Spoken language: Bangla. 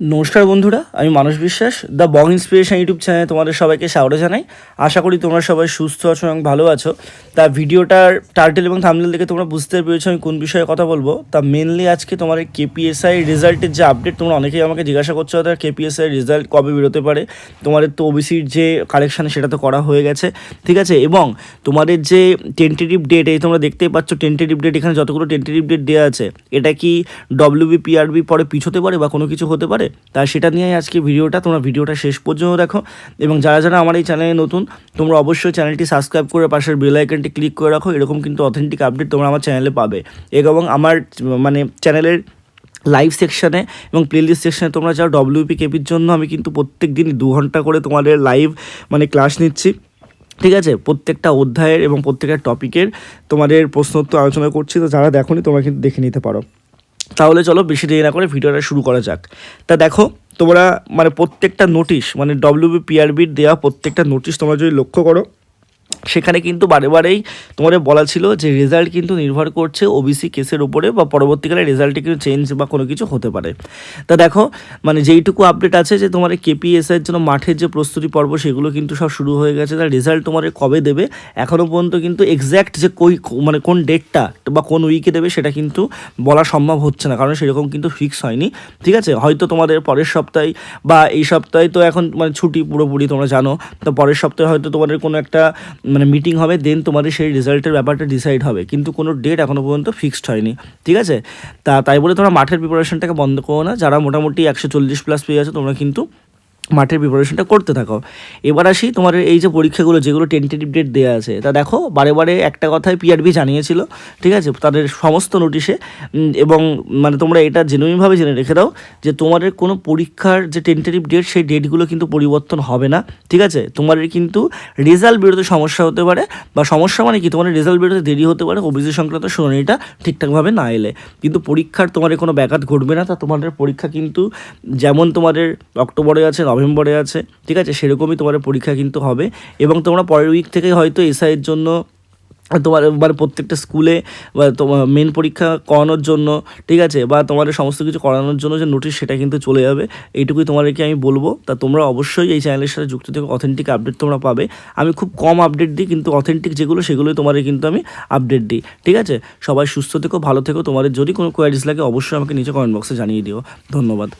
নমস্কার বন্ধুরা, আমি মানস বিশ্বাস, দ্য বং ইন্সপিরেশন ইউটিউব চ্যানেলে তোমাদের সবাইকে স্বাগত জানাই। আশা করি তোমরা সবাই সুস্থ আছো এবং ভালো আছো। তা ভিডিওটার টার্টেল এবং থামনেল দেখে তোমরা বুঝতে পেরেছ আমি কোন বিষয়ে কথা বলব। তা মেনলি আজকে তোমার কেপিএসআই রেজাল্টের যে আপডেট তোমরা অনেকেই আমাকে জিজ্ঞাসা করছ তার কেপিএসআই রেজাল্ট কবে বেরোতে পারে। তোমাদের তো ওবিসির যে কালেকশান সেটা তো করা হয়ে গেছে, ঠিক আছে? এবং তোমাদের যে টেন্টেটিভ ডেট এই তোমরা দেখতেই পাচ্ছ টেন্টেটিভ ডেট এখানে যতগুলো টেন্টেটিভ ডেট দেওয়া আছে, এটা কি ডব্লিউবি পিআরবি পরে পিছোতে পারে বা কোনো কিছু হতে পারে? তা সেটা নিয়ে আজকে ভিডিওটা। তোমরা ভিডিওটা শেষ পর্যন্ত দেখো এবং যারা যারা আমার এই চ্যানেলে নতুন, তোমরা অবশ্যই চ্যানেলটি সাবস্ক্রাইব করে পাশের বেল আইকনটি ক্লিক করে রাখো। এরকম কিন্তু অথেন্টিক আপডেট তোমরা আমার চ্যানেলে পাবে। এবং আমার মানে চ্যানেলের লাইভ সেকশানে এবং প্লেলিস্ট সেকশানে তোমরা যাও ডব্লিউপি কেপির জন্য। আমি কিন্তু প্রত্যেক দিন দু ঘণ্টা করে তোমাদের লাইভ মানে ক্লাস নিচ্ছি। ঠিক আছে? প্রত্যেকটা অধ্যায়ের এবং প্রত্যেকটা টপিকের তোমাদের প্রশ্ন উত্তর আলোচনা করছি। তো যারা দেখোনি তোমরা কিন্তু দেখে নিতে পারো। তাহলে চলো বেশি দেরি না করে ভিডিওটা শুরু করা যাক। তা দেখো, তোমরা মানে প্রত্যেকটা নোটিশ মানে ডব্লিউবি পিআরবির দেওয়া প্রত্যেকটা নোটিশ তোমরা যদি লক্ষ্য করো সেখানে কিন্তু বারে বারেই তোমাদের বলা ছিল যে রেজাল্ট কিন্তু নির্ভর করছে ওবিসি কেসের উপরে বা পরবর্তীকালে রেজাল্টে কিন্তু চেঞ্জ বা কোনো কিছু হতে পারে। তা দেখো মানে যেইটুকু আপডেট আছে যে তোমার কেপিএসের জন্য মাঠের যে প্রস্তুতি পর্ব সেগুলো কিন্তু সব শুরু হয়ে গেছে, তার রেজাল্ট তোমার কবে দেবে এখনও পর্যন্ত কিন্তু এক্স্যাক্ট যে কই মানে কোন ডেটটা বা কোন উইকে দেবে সেটা কিন্তু বলা সম্ভব হচ্ছে না, কারণ সেরকম কিন্তু ফিক্স হয়নি। ঠিক আছে? হয়তো তোমাদের পরের সপ্তাহে বা এই সপ্তাহে তো এখন মানে ছুটি পুরোপুরি তোমরা জানো, তো পরের সপ্তাহে হয়তো তোমাদের কোনো একটা মানে মিটিং হবে দেন তোমাদের সেই রেজাল্টের ব্যাপারটা ডিসাইড হবে। কিন্তু কোনো ডেট এখনও পর্যন্ত ফিক্সড হয়নি। ঠিক আছে? তা, তাই বলে তোমরা মাঠের প্রিপারেশনটাকে বন্ধ করো না। যারা মোটামুটি একশো চল্লিশ প্লাস পেয়ে আছো তোমরা কিন্তু মাঠের প্রিপারেশনটা করতে থাকো। এবার আসি তোমার এই যে পরীক্ষাগুলো, যেগুলো টেন্টেটিভ ডেট দেওয়া আছে, তা দেখো, বারে বারে একটা কথাই পিআরবি জানিয়েছিল, ঠিক আছে? তাদের সমস্ত নোটিশে এবং মানে তোমরা এটা জেনুইনভাবে জেনে রেখে দাও যে তোমাদের কোনো পরীক্ষার যে টেন্টেটিভ ডেট সেই ডেটগুলো কিন্তু পরিবর্তন হবে না, ঠিক আছে? তোমাদের কিন্তু রেজাল্ট বেরোতে সমস্যা হতে পারে, বা সমস্যা মানে কি? তোমাদের রেজাল্ট বেরোতে দেরি হতে পারে ওবিসি সংক্রান্ত শুনানিটা ঠিকঠাকভাবে না এলে। কিন্তু পরীক্ষার তোমাদের কোনো ব্যাঘাত ঘটবে না, তা তোমাদের পরীক্ষা কিন্তু যেমন তোমাদের অক্টোবরে আছে নভেম্বরে আছে, ঠিক আছে? সেরকমই তোমার পরীক্ষা কিন্তু হবে এবং তোমরা পরের উইক থেকে হয়তো এসআইয়ের জন্য, তোমার মানে প্রত্যেকটা স্কুলে বা তোমার মেন পরীক্ষা করানোর জন্য, ঠিক আছে? বা তোমাদের সমস্ত কিছু করানোর জন্য যে নোটিশ সেটা কিন্তু চলে যাবে। এইটুকুই তোমাদেরকে আমি বলব। তা তোমরা অবশ্যই এই চ্যানেলের সাথে যুক্ত থেকে অথেন্টিক আপডেট তোমরা পাবে। আমি খুব কম আপডেট দিই, কিন্তু অথেন্টিক যেগুলো সেগুলোই তোমাদের কিন্তু আমি আপডেট দিই, ঠিক আছে? সবাই সুস্থ থেকো, ভালো থেকো। তোমাদের যদি কোনো কোয়ারিজ লাগে, অবশ্যই আমাকে নিচে কমেন্ট বক্সে জানিয়ে দিও। ধন্যবাদ।